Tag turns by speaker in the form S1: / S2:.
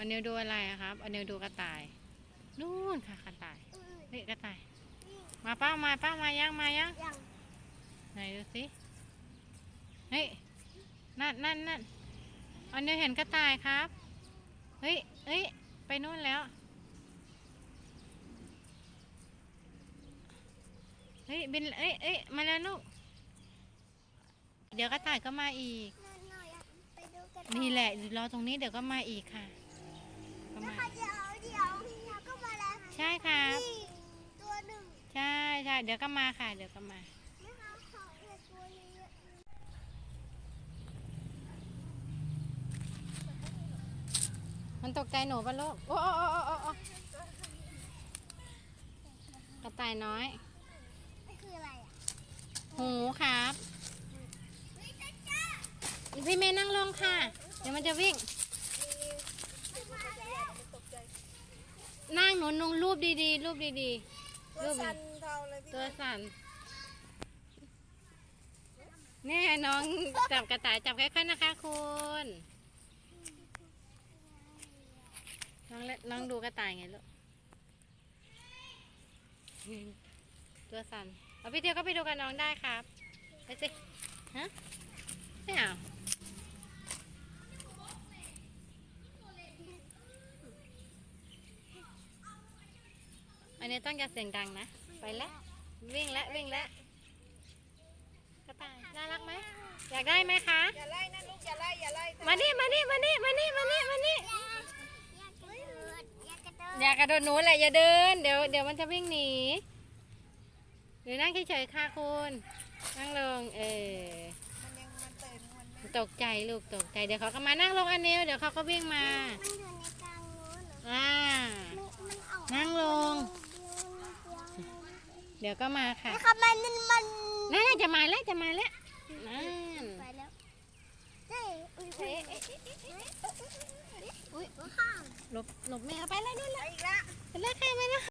S1: เอานิวดูอะไรอะครับเอานิวดูกระต่าย นู่นค่ะกระต่ายเฮ้ยกระต่าย มาป้ามาป้ามายังมายัง
S2: ยัง
S1: ไหนดูสิเฮ้ยนั่นนั่นนั่นเอานิวเห็นกระต่ายครับ เฮ้ยเฮ้ยไปนู่นแล้ว เฮ้ยบินเอ้ยเอ้ยมาแล้วลูก เดี๋ยวกระต่ายก็มาอีก
S2: หน่อยอะไปดูกัน
S1: นี่แหละรอตรงนี้เดี๋ยวก็มาอีกค่ะก็
S2: แล้ว
S1: มา
S2: ค่ะเดี๋ยวเดี๋ยวพี่นาก็มาแล้วค่ะ
S1: ใช่ครับ
S2: นี่ตัวหนึ่ง
S1: ใช่ใช่ เดี๋ยวก็มาค่ะ เดี๋ยวก็มา
S2: นะคะขอเห็ดตัวเยอะ
S1: มันตกใจหนูปะลูกโอ้โอ้โอ้โอ้โอ้โอ้กระต่ายน้อย
S2: ๆนี่คืออะไรอะ
S1: หูครับ
S2: เฮ้ยจ้าจ้า
S1: พี่เมย์นั่งลงค่ะ เดี๋ยวมันจะวิ่ง
S2: มาแล้ว
S1: นั่งหนูนุงรูปดีๆ รูปดีๆ รูป
S3: สั่นเทาเลยพี่
S1: ตัวสั่นนี่น้องจับกระต่ายจับค่อยๆนะคะคุณน้องเล่นน้องดูกระต่ายไงลูกตัวสั่นเอาพี่เทียวก็ไปดูกับน้องได้ครับไปสิฮะไม่เอา อันนี้ต้องอย่าเสียงดังนะ ไปแล้ววิ่งแล้ววิ่งแล้วกระต่ายน่ารักไหมอยากได้ไหมคะ
S3: อย่าไล่นะลูกอย่าไล่อย่าไล่
S1: มานี่มานี่มานี่มานี่มานี่มานี่
S2: อยากกระโดดอยากกระโดด
S1: อย่ากระโดดหนูแหละอย่าเดิน เดี๋ยวเดี๋ยวมันจะวิ่งหนีหรือนั่งเฉยๆค่ะคุณนั่งลงเออ
S3: มันยังมันตื่นมันไม่
S1: ตกใจลูกตกใจเดี๋ยวเขาก็มานั่งลงอันเนี้เดี๋ยวเขาก็วิ่งมา
S2: มันอยู่ในกลางนู้นเหรอ
S1: อ่า
S2: มันมันออก
S1: นั่งลง เดี๋ยวก็มาค่ะ
S2: แล้วค่ะมันมันมัน
S1: นั่นจะมาแล้วจะมาแล้วนั่น
S2: ไปแล้วเฮ้ยอุ้ย
S1: เอ๊ะ
S2: เอ๊ะ
S1: เอ๊ะ
S2: เอ๊ะ
S1: เอ๊ะ
S2: อุ้ยข้าง
S1: หลบหลบแม่เอาไปเลยนู่น
S3: ไป
S1: ละ
S3: อีกแล้ว
S1: ไปเลยค่ะไปเลย